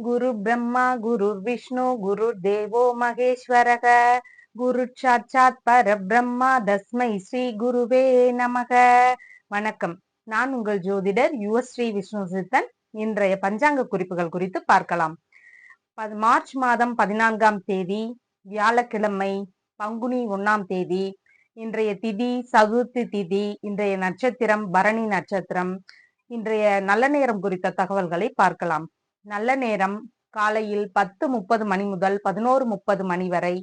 குரு பிரம்மா குரு விஷ்ணு குரு தேவோ மகேஸ்வரக. குரு சாட்சாத் பரபிரம்மா தஸ்மை ஸ்ரீ குருவே நமக. வணக்கம். நான் உங்கள் ஜோதிடர் யுவஸ் ஸ்ரீ விஷ்ணு சித்தன். இன்றைய பஞ்சாங்க குறிப்புகள் குறித்து பார்க்கலாம். மார்ச் மாதம் பதினான்காம் தேதி வியாழக்கிழமை பங்குனி ஒன்னாம் தேதி இன்றைய திதி சதுர்த்தி திதி இன்றைய நட்சத்திரம் பரணி நட்சத்திரம் இன்றைய நல்ல நேரம் குறித்த தகவல்களை பார்க்கலாம். நல்ல நேரம் காலையில் பத்து முப்பது மணி முதல் பதினோரு முப்பது மணி வரை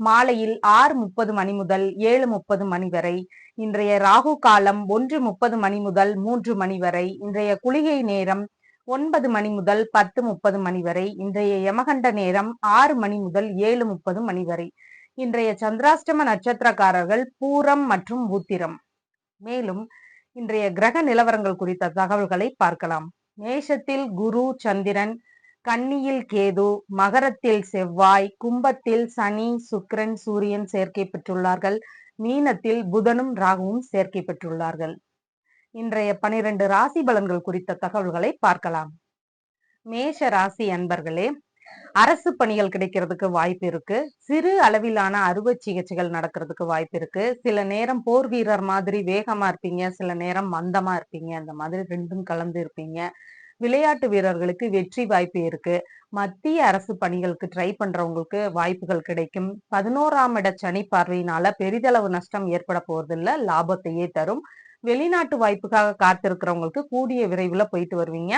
மாலையில் ஆறு முப்பது மணி முதல் ஏழு முப்பது மணி வரை இன்றைய ராகு காலம் ஒன்று முப்பது மணி முதல் மூன்று மணி வரை இன்றைய குளிகை நேரம் ஒன்பது மணி முதல் பத்து முப்பது மணி வரை இன்றைய யமகண்ட நேரம் ஆறு மணி முதல் ஏழு முப்பது மணி வரை. இன்றைய சந்திராஷ்டம நட்சத்திரக்காரர்கள் பூரம் மற்றும் பூத்திரம். மேலும் இன்றைய கிரக நிலவரங்கள் குறித்த தகவல்களை பார்க்கலாம். மேஷத்தில் குரு சந்திரன் கன்னியில் கேது மகரத்தில் செவ்வாய் கும்பத்தில் சனி சுக்கிரன் சூரியன் சேர்க்கை பெற்றுள்ளார்கள். மீனத்தில் புதனும் ராகுவும் சேர்க்கை பெற்றுள்ளார்கள். இன்றைய பனிரெண்டு ராசி பலன்கள் குறித்த தகவல்களை பார்க்கலாம். மேஷ ராசி அன்பர்களே அரசு பணிகள் கிடைக்கிறதுக்கு வாய்ப்பு இருக்கு. சிறு அளவிலான அறுவை சிகிச்சைகள் நடக்கிறதுக்கு வாய்ப்பு இருக்கு. சில நேரம் போர் வீரர் மாதிரி வேகமா இருப்பீங்க. சில நேரம் மந்தமா இருப்பீங்க. அந்த மாதிரி ரெண்டும் கலந்து இருப்பீங்க. விளையாட்டு வீரர்களுக்கு வெற்றி வாய்ப்பு இருக்கு. மத்திய அரசு பணிகளுக்கு ட்ரை பண்றவங்களுக்கு வாய்ப்புகள் கிடைக்கும். பதினோராம் இட சனி பார்வையினால பெரிதளவு நஷ்டம் ஏற்பட போறதில்ல. லாபத்தையே தரும். வெளிநாட்டு வாய்ப்புக்காக காத்திருக்கிறவங்களுக்கு கூடிய விரைவில் போயிட்டு வருவீங்க.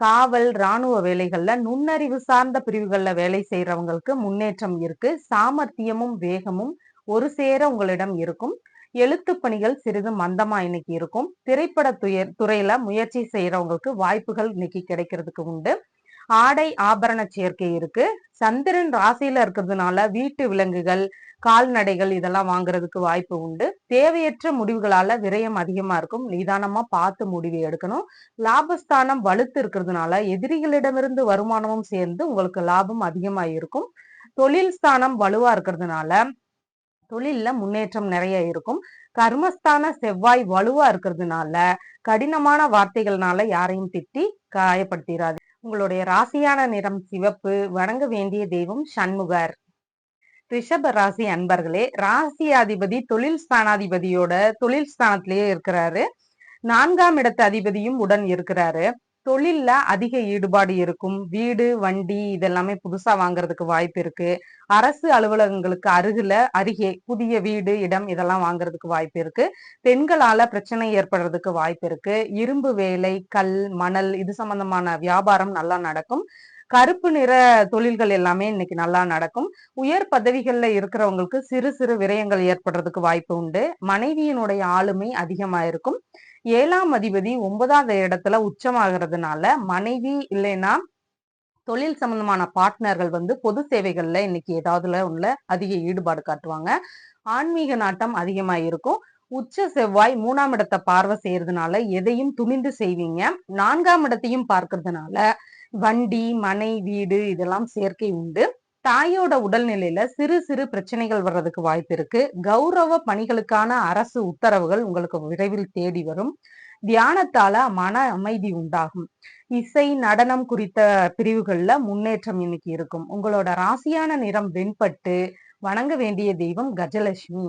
காவல் ராணுவ வேலைகள்ல நுண்ணறிவு சார்ந்த பிரிவுகள்ல வேலை செய்யறவங்களுக்கு முன்னேற்றம் இருக்கு. சாமர்த்தியமும் வேகமும் ஒரு சேர உங்களிடம் இருக்கும். எழுத்து பணிகள் சிறிது மந்தமா இன்னைக்கு இருக்கும். திரைப்பட துயர் துறையில முயற்சி செய்யறவங்களுக்கு வாய்ப்புகள் இன்னைக்கு கிடைக்கிறதுக்கு உண்டு. ஆடை ஆபரண சேர்க்கை இருக்கு. சந்திரன் ராசியில இருக்கிறதுனால வீட்டு விலங்குகள் கால்நடைகள் இதெல்லாம் வாங்குறதுக்கு வாய்ப்பு உண்டு. தேவையற்ற முடிவுகளால விரயம் அதிகமா இருக்கும். நிதானமா பார்த்து முடிவு எடுக்கணும். லாபஸ்தானம் வலுத்து இருக்கிறதுனால எதிரிகளிடமிருந்து வருமானமும் சேர்ந்து உங்களுக்கு லாபம் அதிகமா இருக்கும். தொழில் ஸ்தானம் வலுவா இருக்கிறதுனால தொழில்ல முன்னேற்றம் நிறைய இருக்கும். கர்மஸ்தான செவ்வாய் வலுவா இருக்கிறதுனால கடினமான வார்த்தைகள்னால யாரையும் திட்டி காயப்படுத்திடாது உங்களுடைய ராசியான நிறம் சிவப்பு வணங்க வேண்டிய தெய்வம் சண்முகர். ரிஷப ராசி அன்பர்களே ராசியாதிபதி தொழில் ஸ்தானாதிபதியோட தொழில் ஸ்தானத்திலேயே இருக்கிறாரு. நான்காம் இடத்து அதிபதியும் உடன் இருக்கிறாரு. தொழில்ல அதிக ஈடுபாடு இருக்கும். வீடு வண்டி இதெல்லாமே புதுசா வாங்குறதுக்கு வாய்ப்பு இருக்கு. அரசு அலுவலகங்களுக்கு அருகில அருகே புதிய வீடு இடம் இதெல்லாம் வாங்குறதுக்கு வாய்ப்பு இருக்கு. பெண்களால பிரச்சனை ஏற்படுறதுக்கு வாய்ப்பு இருக்கு. இரும்பு வேலை கல் மணல் இது சம்பந்தமான வியாபாரம் நல்லா நடக்கும். கருப்பு நிற தொழில்கள் எல்லாமே இன்னைக்கு நல்லா நடக்கும். உயர் பதவிகள்ல இருக்கிறவங்களுக்கு சிறு சிறு விரயங்கள் ஏற்படுறதுக்கு வாய்ப்பு உண்டு. மனைவியினுடைய ஆளுமை அதிகமா இருக்கும். ஏழாம் அதிபதி ஒன்பதாவது இடத்துல உச்சமாகிறதுனால மனைவி இல்லைன்னா தொழில் சம்பந்தமான பார்ட்னர்கள் வந்து பொது சேவைகள்ல இன்னைக்கு ஏதாவதுல உள்ள அதிக ஈடுபாடு காட்டுவாங்க. ஆன்மீக நாட்டம் அதிகமா இருக்கும். உச்ச செவ்வாய் மூணாம் இடத்தை பார்வை செய்யறதுனால எதையும் துணிந்து செய்வீங்க. நான்காம் இடத்தையும் பார்க்கறதுனால வண்டி மனை வீடு இதெல்லாம் சேர்க்கை உண்டு. தாயோட உடல்நிலையில சிறு சிறு பிரச்சனைகள் வர்றதுக்கு வாய்ப்பு இருக்கு. கௌரவ பணிகளுக்கான அரசு உத்தரவுகள் உங்களுக்கு விரைவில் தேடி வரும். தியானத்தால மன அமைதி உண்டாகும். இசை நடனம் குறித்த பிரிவுகள்ல முன்னேற்றம் இன்னைக்கு இருக்கும். உங்களோட ராசியான நிறம் வெண்பட்டு வணங்க வேண்டிய தெய்வம் கஜலட்சுமி.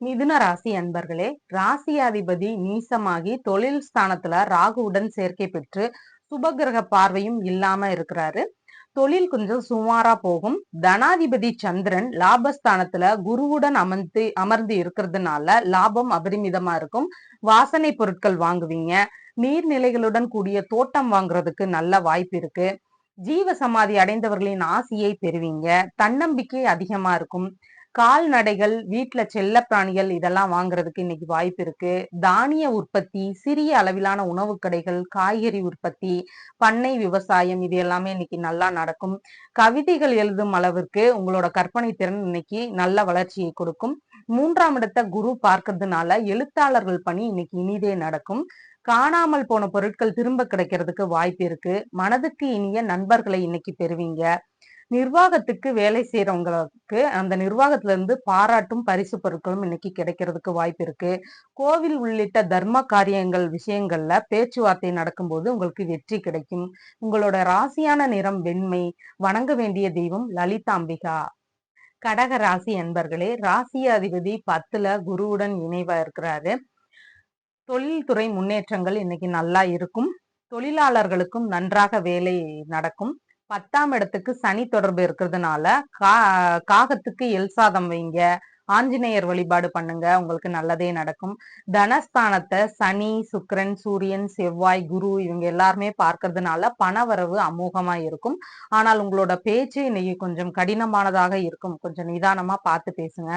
மிதுன ராசி அன்பர்களே ராசியாதிபதி நீசமாகி தொழில் ஸ்தானத்துல ராகுவுடன் சேர்க்கை பெற்று சுபகிரக பார்வையும் இல்லாம இருக்கிறாரு. தொழில் கொஞ்சம் சுமாரா போகும். தனாதிபதி சந்திரன் லாபஸ்தானத்துல குருவுடன் அமர்ந்து அமர்ந்து இருக்கிறதுனால லாபம் அபரிமிதமா இருக்கும். வாசனை பொருட்கள் வாங்குவீங்க. நீர்நிலைகளுடன் கூடிய தோட்டம் வாங்குறதுக்கு நல்ல வாய்ப்பு இருக்கு. ஜீவ சமாதி அடைந்தவர்களின் ஆசியை பெறுவீங்க. தன்னம்பிக்கை அதிகமா இருக்கும். கால்நடைகள் வீட்டுல செல்ல பிராணிகள் இதெல்லாம் வாங்குறதுக்கு இன்னைக்கு வாய்ப்பு இருக்கு. தானிய உற்பத்தி சிறிய அளவிலான உணவு கடைகள் காய்கறி உற்பத்தி பண்ணை விவசாயம் இது எல்லாமே இன்னைக்கு நல்லா நடக்கும். கவிதைகள் எழுதும் அளவிற்கு உங்களோட கற்பனை திறன் இன்னைக்கு நல்ல வளர்ச்சியை கொடுக்கும். மூன்றாம் இடத்தை குரு பார்க்கறதுனால எழுத்தாளர்கள் பணி இன்னைக்கு இனிதே நடக்கும். காணாமல் போன பொருட்கள் திரும்ப கிடைக்கிறதுக்கு வாய்ப்பு இருக்கு. மனதுக்கு இனிய நண்பர்களை இன்னைக்கு பெறுவீங்க. நிர்வாகத்துக்கு வேலை செய்யறவங்களுக்கு அந்த நிர்வாகத்துல இருந்து பாராட்டும் பரிசு பொருட்களும் இன்னைக்கு கிடைக்கிறதுக்கு வாய்ப்பு இருக்கு. கோவில் உள்ளிட்ட தர்ம காரியங்கள் விஷயங்கள்ல பேச்சுவார்த்தை நடக்கும்போது உங்களுக்கு வெற்றி கிடைக்கும். உங்களோட ராசியான நிறம் வெண்மை வணங்க வேண்டிய தெய்வம் லலிதாம்பிகா. கடக ராசி என்பர்களே ராசி அதிபதி பத்துல குருவுடன் இணைவா இருக்கிறாரு. தொழில்துறை முன்னேற்றங்கள் இன்னைக்கு நல்லா இருக்கும். தொழிலாளர்களுக்கும் நன்றாக வேலை நடக்கும். பத்தாம் இடத்துக்கு சனி தொடர்பு இருக்கிறதுனால கா காகத்துக்கு எல் சாதம் வைங்க. ஆஞ்சநேயர் வழிபாடு பண்ணுங்க. உங்களுக்கு நல்லதே நடக்கும். தனஸ்தானத்தை சனி சுக்கரன் சூரியன் செவ்வாய் குரு இவங்க எல்லாருமே பார்க்கறதுனால பணவரவு அமோகமா இருக்கும். ஆனால் உங்களோட பேச்சு இன்னைக்கு கொஞ்சம் கடினமானதாக இருக்கும். கொஞ்சம் நிதானமா பார்த்து பேசுங்க.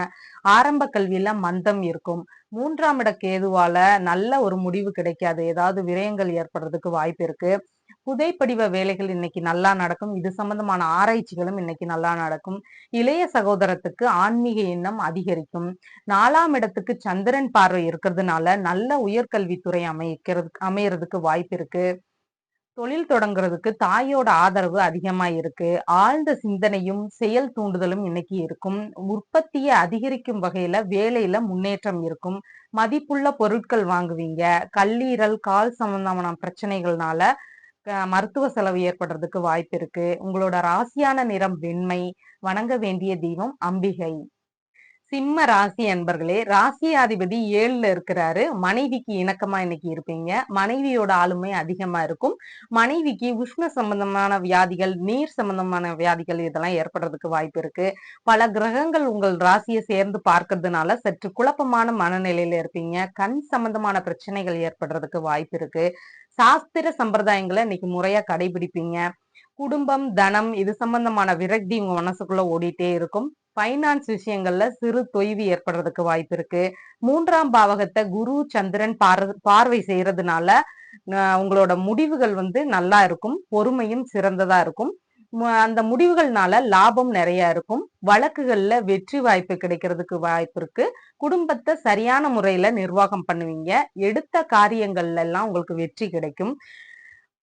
ஆரம்ப கல்வியில மந்தம் இருக்கும். மூன்றாம் இட கேதுவால நல்ல ஒரு முடிவு கிடைக்காது. ஏதாவது விரயங்கள் ஏற்படுறதுக்கு வாய்ப்பு இருக்கு. புதைப்படிவ வேலைகள் இன்னைக்கு நல்லா நடக்கும். இது சம்பந்தமான ஆராய்ச்சிகளும் இன்னைக்கு நல்லா நடக்கும். இளைய சகோதரத்துக்கு ஆன்மீக எண்ணம் அதிகரிக்கும். நாலாம் இடத்துக்கு சந்திரன் பார்வை இருக்கிறதுனால நல்ல உயர்கல்வித்துறை அமைக்கிறது அமையறதுக்கு வாய்ப்பு இருக்கு. தொழில் தொடங்குறதுக்கு தாயோட ஆதரவு அதிகமா இருக்கு. ஆழ்ந்த சிந்தனையும் செயல் தூண்டுதலும் இன்னைக்கு இருக்கும். உற்பத்தியை அதிகரிக்கும் வகையில வேலையில முன்னேற்றம் இருக்கும். மதிப்புள்ள பொருட்கள் வாங்குவீங்க. கல்லீரல் கால் சம்பந்தமான பிரச்சனைகள்னால மருத்துவ செலவு ஏற்படுறதுக்கு வாய்ப்பு இருக்கு. உங்களோட ராசியான நிறம் வெண்மை வணங்க வேண்டிய தெய்வம் அம்பிகை. சிம்ம ராசி அன்பர்களே ராசியாதிபதி ஏழுல இருக்கிறாரு. மனைவிக்கு இணக்கமா இன்னைக்கு இருப்பீங்க. மனைவியோட ஆளுமை அதிகமா இருக்கும். மனைவிக்கு உஷ்ண சம்பந்தமான வியாதிகள் நீர் சம்பந்தமான வியாதிகள் இதெல்லாம் ஏற்படுறதுக்கு வாய்ப்பு இருக்கு. பல கிரகங்கள் உங்கள் ராசியை சேர்ந்து பார்க்கறதுனால சற்று குழப்பமான மனநிலையில இருப்பீங்க. கண் சம்பந்தமான பிரச்சனைகள் ஏற்படுறதுக்கு வாய்ப்பு இருக்கு. சாஸ்திர சம்பிரதாயங்களை இன்னைக்கு முறையா கடைபிடிப்பீங்க. குடும்பம் தனம் இது சம்பந்தமான விரக்தி உங்க மனசுக்குள்ள ஓடிட்டே இருக்கும். ஃபைனான்ஸ் விஷயங்கள்ல சிறு தொய்வு ஏற்படுறதுக்கு வாய்ப்பு இருக்கு. மூன்றாம் பாவகத்தை குரு சந்திரன் பார்வை செய்யறதுனால உங்களோட முடிவுகள் வந்து நல்லா இருக்கும். பொறுமையும் சிறந்ததா இருக்கும். அந்த முடிவுகள்னால லாபம் நிறைய இருக்கும். வழக்குகள்ல வெற்றி வாய்ப்பு கிடைக்கிறதுக்கு வாய்ப்பு இருக்கு. குடும்பத்தை சரியான முறையில நிர்வாகம் பண்ணுவீங்க. எடுத்த காரியங்கள்ல எல்லாம் உங்களுக்கு வெற்றி கிடைக்கும்.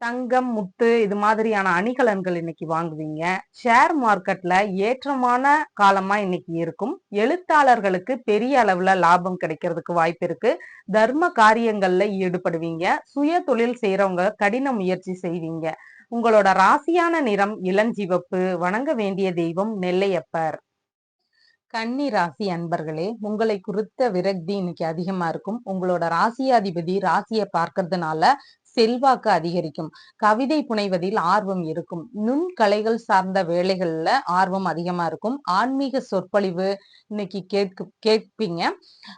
தங்கம் முத்து இது மாதிரியான அணிகலன்கள் இன்னைக்கு வாங்குவீங்க. ஷேர் மார்க்கெட்ல ஏற்றமான காலமா இன்னைக்கு இருக்கும். எழுத்தாளர்களுக்கு பெரிய அளவுல லாபம் கிடைக்கிறதுக்கு வாய்ப்பு இருக்கு. தர்ம காரியங்கள்ல ஈடுபடுவீங்க. சுய தொழில் செய்யறவங்க கடின முயற்சி செய்வீங்க. உங்களோட ராசியான நிறம் இளஞ்சிவப்பு வணங்க வேண்டிய தெய்வம் நெல்லையப்பர் கன்னி ராசி அன்பர்களே உங்களை குறித்த விரக்தி இன்னைக்கு அதிகமா இருக்கும். உங்களோட ராசியாதிபதி ராசியை பார்க்கறதுனால செல்வாக்கு அதிகரிக்கும். கவிதை புனைவதில் ஆர்வம் இருக்கும். நுண் கலைகள் சார்ந்த வேலைகள்ல ஆர்வம் அதிகமா இருக்கும். ஆன்மீக சொற்பொழிவு இன்னைக்கு கேட்கு கேட்பீங்க.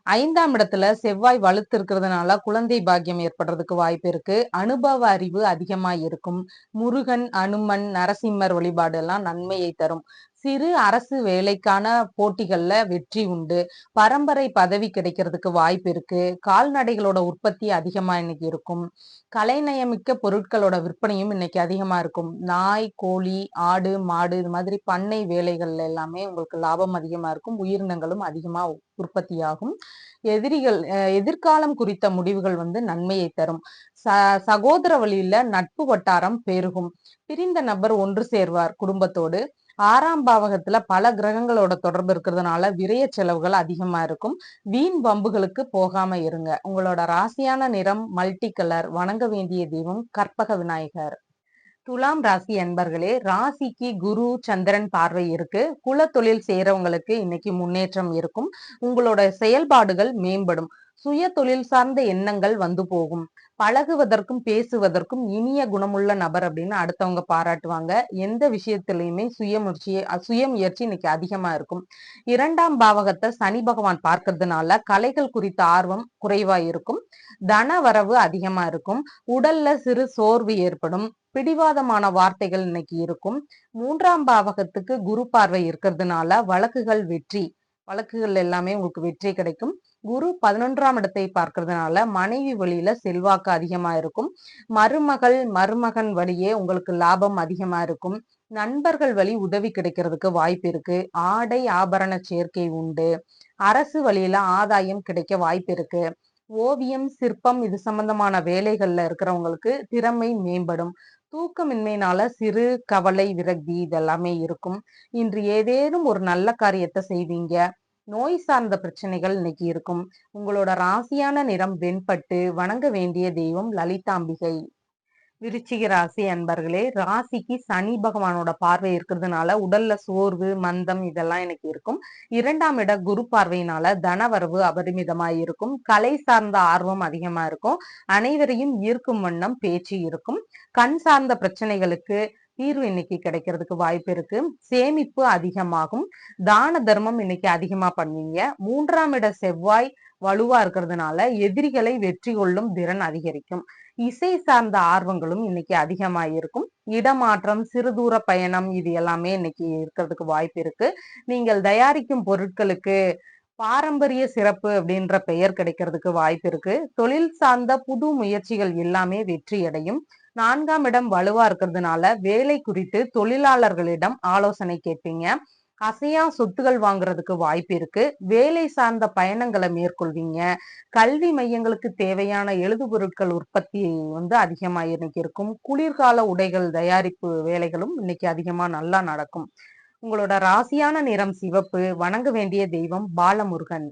ஐந்தாம் இடத்துல செவ்வாய் வலுத்து இருக்கிறதுனால குழந்தை பாக்கியம் ஏற்படுறதுக்கு வாய்ப்பு இருக்கு. அனுபவ அறிவு அதிகமா இருக்கும். முருகன் அனுமன் நரசிம்மர் வழிபாடு எல்லாம் நன்மையை தரும். சிறு அரசு வேலைக்கான போட்டிகள்ல வெற்றி உண்டு. பரம்பரை பதவி கிடைக்கிறதுக்கு வாய்ப்பு இருக்கு. கால்நடைகளோட உற்பத்தி அதிகமா இன்னைக்கு இருக்கும். கலைநயமிக்க பொருட்களோட விற்பனையும் இன்னைக்கு அதிகமா இருக்கும். நாய் கோழி ஆடு மாடு இது மாதிரி பண்ணை வேலைகள்ல எல்லாமே உங்களுக்கு லாபம் அதிகமா இருக்கும். உயிரினங்களும் அதிகமா உற்பத்தியாகும். எதிரிகள் எதிர்காலம் குறித்த முடிவுகள் வந்து நன்மையை தரும். ச சகோதர வழியில நட்பு வட்டாரம் பெருகும். பிரிந்த நபர் ஒன்று சேர்வார் குடும்பத்தோடு. ஆறாம் பாவகத்துல பல கிரகங்களோட தொடர்பு இருக்கிறதுனால விரைய செலவுகள் அதிகமா இருக்கும். வீண் வம்புகளுக்கு போகாம இருங்க. உங்களோட ராசியான நிறம் மல்டி கலர் வணங்க வேண்டிய தெய்வம் கற்பக விநாயகர். துலாம் ராசி அன்பர்களே ராசிக்கு குரு சந்திரன் பார்வை இருக்கு. குல தொழில் செய்யறவங்களுக்கு இன்னைக்கு முன்னேற்றம் இருக்கும். உங்களோட செயல்பாடுகள் மேம்படும். சுய தொழில் சார்ந்த எண்ணங்கள் வந்து போகும். பழகுவதற்கும் பேசுவதற்கும் இனிய குணமுள்ள நபர் அப்படின்னு அடுத்தவங்க பாராட்டுவாங்க. எந்த விஷயத்திலையுமே சுயமுயற்சி சுயமுயற்சி இன்னைக்கு அதிகமா இருக்கும். இரண்டாம் பாவகத்தை சனி பகவான் பார்க்கறதுனால கலைகள் குறித்த ஆர்வம் குறைவா இருக்கும். தன வரவு அதிகமா இருக்கும். உடல்ல சிறு சோர்வு ஏற்படும். பிடிவாதமான வார்த்தைகள் இன்னைக்கு இருக்கும். மூன்றாம் பாவகத்துக்கு குரு பார்வை இருக்கிறதுனால வழக்குகள் வெற்றி. வழக்குகள் எல்லாமே உங்களுக்கு வெற்றி கிடைக்கும். குரு பதினொன்றாம் இடத்தை பார்க்கறதுனால மனைவி வழியில செல்வாக்கு அதிகமா இருக்கும். மருமகள் மருமகன் வழியே உங்களுக்கு லாபம் அதிகமா இருக்கும். நண்பர்கள் வழி உதவி கிடைக்கிறதுக்கு வாய்ப்பு இருக்கு. ஆடை ஆபரண சேர்க்கை உண்டு. அரசு வழியில ஆதாயம் கிடைக்க வாய்ப்பு இருக்கு. ஓவியம் சிற்பம் இது சம்பந்தமான வேலைகள்ல இருக்கிறவங்களுக்கு திறமை மேம்படும். தூக்கமின்மையினால சிறு கவலை விரக்தி இதெல்லாமே இருக்கும். இன்று ஏதேனும் ஒரு நல்ல காரியத்தை செய்வீங்க. நோய் சார்ந்த பிரச்சனைகள் இன்னைக்கு இருக்கும். உங்களோட ராசியான நிறம் வெண்பட்டு வணங்க வேண்டிய தெய்வம் லலிதாம்பிகை. விருச்சிக ராசி அன்பர்களே ராசிக்கு சனி பகவானோட பார்வை இருக்கிறதுனால உடல்ல சோர்வு மந்தம் இதெல்லாம் எனக்கு இருக்கும். இரண்டாம் இட குரு பார்வையினால தனவரவு அபரிமிதமா இருக்கும். கலை சார்ந்த ஆர்வம் அதிகமா இருக்கும். அனைவரையும் ஈர்க்கும் வண்ணம் பேச்சு இருக்கும். கண் சார்ந்த பிரச்சனைகளுக்கு தீர்வு இன்னைக்கு கிடைக்கிறதுக்கு வாய்ப்பு இருக்கு. சேமிப்பு அதிகமாகும். தான தர்மம் இன்னைக்கு அதிகமா பண்ணுவீங்க மூன்றாம் இட செவ்வாய் வலுவா இருக்கிறதுனால எதிரிகளை வெற்றி கொள்ளும் திறன் அதிகரிக்கும். இசை சார்ந்த ஆர்வங்களும் இன்னைக்கு அதிகமா இருக்கும். இடமாற்றம் சிறு தூர பயணம் இது எல்லாமே இன்னைக்கு இருக்கிறதுக்கு வாய்ப்பு இருக்கு. நீங்கள் தயாரிக்கும் பொருட்களுக்கு பாரம்பரிய சிறப்பு அப்படின்ற பெயர் கிடைக்கிறதுக்கு வாய்ப்பு இருக்கு. தொழில் சார்ந்த புது முயற்சிகள் எல்லாமே வெற்றி அடையும் நான்காம் இடம் வலுவா இருக்கிறதுனால வேலை குறித்து தொழிலாளர்களிடம் ஆலோசனை கேட்பீங்க. அசையா சொத்துகள் வாங்குறதுக்கு வாய்ப்பு இருக்கு. வேலை சார்ந்த பயணங்களை மேற்கொள்வீங்க. கல்வி மையங்களுக்கு தேவையான எழுது பொருட்கள் உற்பத்தி வந்து அதிகமா இன்னைக்கு இருக்கும். குளிர்கால உடைகள் தயாரிப்பு வேலைகளும் இன்னைக்கு அதிகமா நல்லா நடக்கும். உங்களோட ராசியான நிறம் சிவப்பு. வணங்க வேண்டிய தெய்வம் பாலமுருகன்.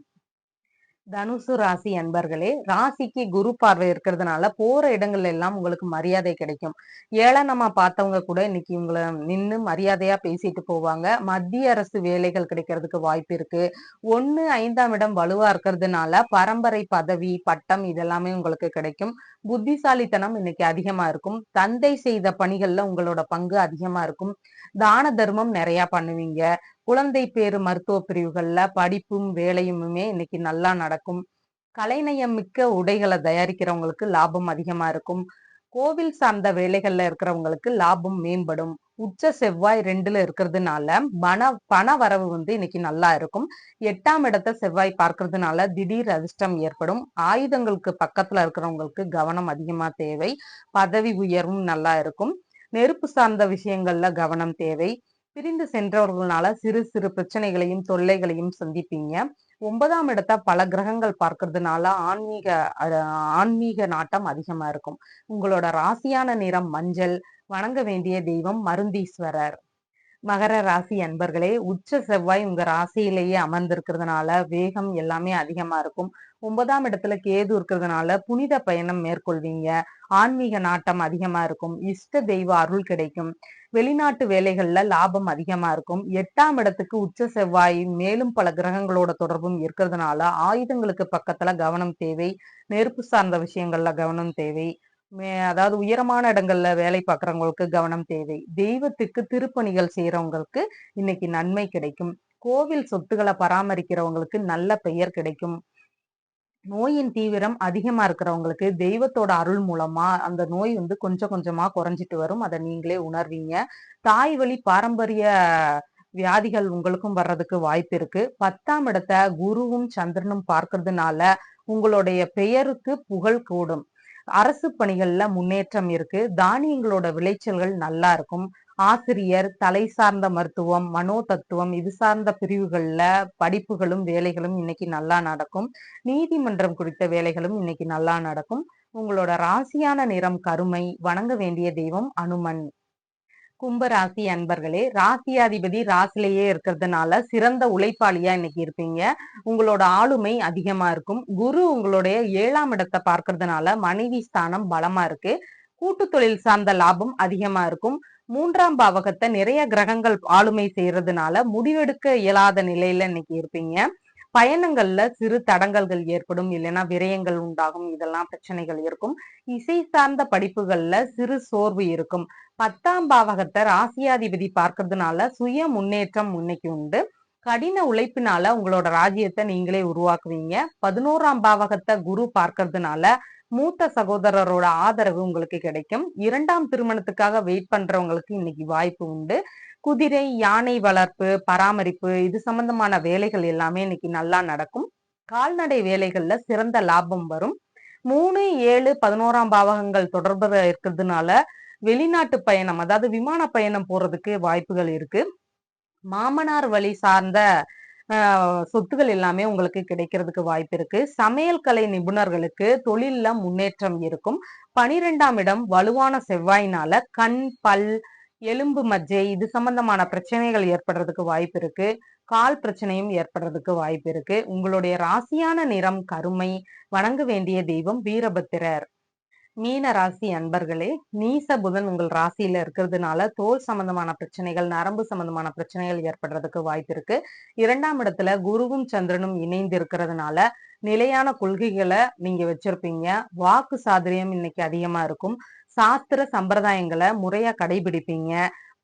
தனுசு ராசி அன்பர்களே ராசிக்கு குரு பார்வை இருக்கிறதுனால போற இடங்கள்ல எல்லாம் உங்களுக்கு மரியாதை கிடைக்கும். ஏளனமா பார்த்தவங்க கூட இன்னைக்கு உங்களை நின்று மரியாதையா பேசிட்டு போவாங்க. மத்திய அரசு வேலைகள் கிடைக்கிறதுக்கு வாய்ப்பு இருக்கு. ஒன்னு ஐந்தாம் இடம் வலுவா இருக்கிறதுனால பரம்பரை பதவி பட்டம் இதெல்லாமே உங்களுக்கு கிடைக்கும். புத்திசாலித்தனம் இன்னைக்கு அதிகமா இருக்கும். தந்தை செய்த பணிகள்ல உங்களோட பங்கு அதிகமா இருக்கும். தான தர்மம் நிறைய பண்ணுவீங்க. குழந்தை பேரு மருத்துவ பிரிவுகள்ல படிப்பும் வேலையுமே இன்னைக்கு நல்லா நடக்கும். கலைநயம் மிக்க உடைகளை தயாரிக்கிறவங்களுக்கு லாபம் அதிகமா இருக்கும். கோவில் சார்ந்த வேலைகள்ல இருக்கிறவங்களுக்கு லாபம் மேம்படும். உச்ச செவ்வாய் ரெண்டுல இருக்கிறதுனால பண பண வரவு வந்து இன்னைக்கு நல்லா இருக்கும். எட்டாம் இடத்த செவ்வாய் பார்க்கறதுனால திடீர் அதிர்ஷ்டம் ஏற்படும். ஆயுதங்களுக்கு பக்கத்துல இருக்கிறவங்களுக்கு கவனம் அதிகமா தேவை. பதவி உயர்வும் நல்லா இருக்கும். நெருப்பு சார்ந்த விஷயங்கள்ல கவனம் தேவை. பிரிந்து சென்றவர்களால சிறு சிறு பிரச்சனைகளையும் தொல்லைகளையும் சந்திப்பீங்க. ஒன்பதாம் இடத்த பல கிரகங்கள் பார்க்கறதுனால ஆன்மீக ஆன்மீக நாட்டம் அதிகமா இருக்கும். உங்களோட ராசியான நிறம் மஞ்சள் வணங்க வேண்டிய தெய்வம் மருந்தீஸ்வரர். மகர ராசி அன்பர்களே உச்ச செவ்வாய் உங்க ராசியிலேயே அமர்ந்திருக்கிறதுனால வேகம் எல்லாமே அதிகமா இருக்கும். ஒன்பதாம் இடத்துல கேது இருக்கிறதுனால புனித பயணம் மேற்கொள்வீங்க. ஆன்மீக நாட்டம் அதிகமா இருக்கும். இஷ்ட தெய்வ அருள் கிடைக்கும். வெளிநாட்டு வேலைகள்ல லாபம் அதிகமா இருக்கும். எட்டாம் இடத்துக்கு உச்ச செவ்வாய் மேலும் பல கிரகங்களோட தொடர்பும் இருக்கிறதுனால ஆயுதங்களுக்கு பக்கத்துல கவனம் தேவை. நெருப்பு சார்ந்த விஷயங்கள்ல கவனம் தேவை. அதாவது உயரமான இடங்கள்ல வேலை பார்க்குறவங்களுக்கு கவனம் தேவை. தெய்வத்துக்கு திருப்பணிகள் செய்யறவங்களுக்கு இன்னைக்கு நன்மை கிடைக்கும். கோவில் சொத்துக்களை பராமரிக்கிறவங்களுக்கு நல்ல பெயர் கிடைக்கும். நோயின் தீவிரம் அதிகமா இருக்கிறவங்களுக்கு தெய்வத்தோட அருள் மூலமா அந்த நோய் வந்து கொஞ்சம் கொஞ்சமா குறைஞ்சிட்டு வரும். அதை நீங்களே உணர்வீங்க. தாய் வழி பாரம்பரிய வியாதிகள் உங்களுக்கும் வர்றதுக்கு வாய்ப்பு இருக்கு. பத்தாம் இடத்த குருவும் சந்திரனும் பார்க்கறதுனால உங்களுடைய பெயருக்கு புகழ் கூடும். அரசு பணிகள்ல முன்னேற்றம் இருக்கு. தானியங்களோட விளைச்சல்கள் நல்லா இருக்கும். ஆசிரியர் தலை சார்ந்த மருத்துவம் மனோ தத்துவம் இது சார்ந்த பிரிவுகள்ல படிப்புகளும் வேலைகளும் இன்னைக்கு நல்லா நடக்கும். நீதிமன்றம் குறித்த வேலைகளும் இன்னைக்கு நல்லா நடக்கும். உங்களோட ராசியான நிறம் கருமை வணங்க வேண்டிய தெய்வம் அனுமன். கும்பராசி அன்பர்களே ராசியாதிபதி ராசிலேயே இருக்கிறதுனால சிறந்த உழைப்பாளியா இன்னைக்கு இருப்பீங்க. உங்களோட ஆளுமை அதிகமா இருக்கும். குரு உங்களுடைய ஏழாம் இடத்தை பார்க்கறதுனால மனைவி ஸ்தானம் பலமா இருக்கு. கூட்டு தொழில் சார்ந்த லாபம் அதிகமா இருக்கும். மூன்றாம் பாவகத்தை நிறைய கிரகங்கள் ஆளுமை செய்யறதுனால முடிவெடுக்க இயலாத நிலையில இன்னைக்கு இருப்பீங்க. பயணங்கள்ல சிறு தடங்கல்கள் ஏற்படும் இல்லைன்னா விரயங்கள் உண்டாகும் இதெல்லாம் பிரச்சனைகள் இருக்கும். இசை சார்ந்த படிப்புகள்ல சிறு சோர்வு இருக்கும். பத்தாம் பாவகத்தை ராசியாதிபதி பார்க்கறதுனால சுய முன்னேற்றம் முன்னைக்கு உண்டு. கடின உழைப்பினால உங்களோட ராஜ்யத்தை நீங்களே உருவாக்குவீங்க. பதினோராம் பாவகத்தை குரு பார்க்கறதுனால மூத்த சகோதரரோட ஆதரவு உங்களுக்கு கிடைக்கும். இரண்டாம் திருமணத்துக்காக வெயிட் பண்றவங்களுக்கு இன்னைக்கு வாய்ப்பு உண்டு. குதிரை யானை வளர்ப்பு பராமரிப்பு இது சம்பந்தமான வேலைகள் எல்லாமே இன்னைக்கு நல்லா நடக்கும். கால்நடை வேலைகள்ல சிறந்த லாபம் வரும். மூணு ஏழு பதினோராம் பாவகங்கள் தொடர்பு இருக்கிறதுனால வெளிநாட்டு பயணம் அதாவது விமான பயணம் போறதுக்கு வாய்ப்புகள் இருக்கு. மாமனார் வழி சார்ந்த சொத்துகள் எல்லாமே உங்களுக்கு கிடைக்கிறதுக்கு வாய்ப்பு இருக்கு. சமையல் கலை நிபுணர்களுக்கு தொழில்ல முன்னேற்றம் இருக்கும். பனிரெண்டாம் இடம் வலுவான செவ்வாயினால கண் பல் எலும்பு மஜ்ஜை இது சம்பந்தமான பிரச்சனைகள் ஏற்படுறதுக்கு வாய்ப்பு இருக்கு. கால் பிரச்சனையும் ஏற்படுறதுக்கு வாய்ப்பு இருக்கு. உங்களுடைய ராசியான நிறம் கருமை. வணங்க வேண்டிய தெய்வம் வீரபத்திரர். மீன ராசி அன்பர்களே நீச புதன் உங்கள் ராசியில இருக்கிறதுனால தோல் சம்பந்தமான பிரச்சனைகள் நரம்பு சம்பந்தமான பிரச்சனைகள் ஏற்படுறதுக்கு வாய்ப்பு இருக்கு. இரண்டாம் இடத்துல குருவும் சந்திரனும் இணைந்து இருக்கிறதுனால நிலையான கொள்கைகளை நீங்க வச்சிருப்பீங்க. வாக்கு சாதுரியம் இன்னைக்கு அதிகமா இருக்கும். சாஸ்திர சம்பிரதாயங்களை முறையா கடைபிடிப்பீங்க.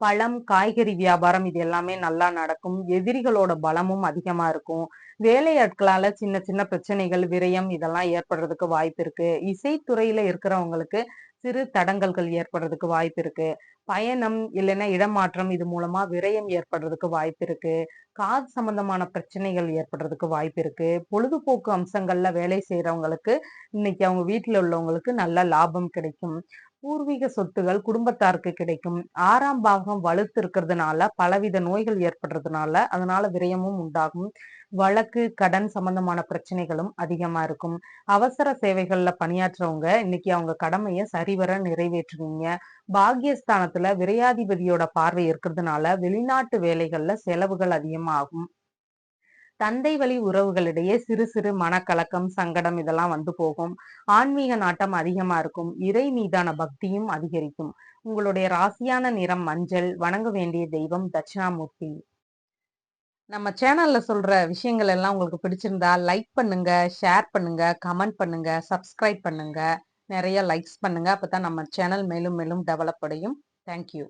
பழம் காய்கறி வியாபாரம் இது எல்லாமே நல்லா நடக்கும். எதிரிகளோட பலமும் அதிகமா இருக்கும். வேலையாட்களால சின்ன சின்ன பிரச்சனைகள் விரயம் இதெல்லாம் ஏற்படுறதுக்கு வாய்ப்பு இருக்கு. இசைத்துறையில இருக்கிறவங்களுக்கு சிறு தடங்கல்கள் ஏற்படுறதுக்கு வாய்ப்பு இருக்கு. பயணம் இல்லைன்னா இடமாற்றம் இது மூலமா விரயம் ஏற்படுறதுக்கு வாய்ப்பு இருக்கு. காது சம்பந்தமான பிரச்சனைகள் ஏற்படுறதுக்கு வாய்ப்பு இருக்கு. பொழுதுபோக்கு அம்சங்கள்ல வேலை செய்யறவங்களுக்கு இன்னைக்கு அவங்க வீட்டுல உள்ளவங்களுக்கு நல்ல லாபம் கிடைக்கும். பூர்வீக சொத்துகள் குடும்பத்தாருக்கு கிடைக்கும். ஆறாம் பாகம் வலுத்து இருக்கிறதுனால பலவித நோய்கள் ஏற்படுறதுனால அதனால விரயமும் உண்டாகும். வழக்கு கடன் சம்பந்தமான பிரச்சனைகளும் அதிகமா இருக்கும். அவசர சேவைகள்ல பணியாற்றுறவங்க இன்னைக்கு அவங்க கடமையை சரிவர நிறைவேற்றுவீங்க. பாக்கியஸ்தானத்துல விரையாதிபதியோட பார்வை இருக்கிறதுனால வெளிநாட்டு வேலைகள்ல செலவுகள் அதிகமாகும். தந்தை வழி உறவுகளிடையே சிறு சிறு மனக்கலக்கம் சங்கடம் இதெல்லாம் வந்து போகும். ஆன்மீக நாட்டம் அதிகமா இருக்கும். இறை மீதான பக்தியும் அதிகரிக்கும். உங்களுடைய ராசியான நிறம் மஞ்சள். வணங்க வேண்டிய தெய்வம் தட்சிணாமூர்த்தி. நம்ம சேனல்ல சொல்ற விஷயங்கள் எல்லாம் உங்களுக்கு பிடிச்சிருந்தா லைக் பண்ணுங்க ஷேர் பண்ணுங்க கமெண்ட் பண்ணுங்க சப்ஸ்கிரைப் பண்ணுங்க. நிறைய லைக்ஸ் பண்ணுங்க. அப்பதான் நம்ம சேனல் மேலும் மேலும் டெவலப் அடையும். தேங்க்யூ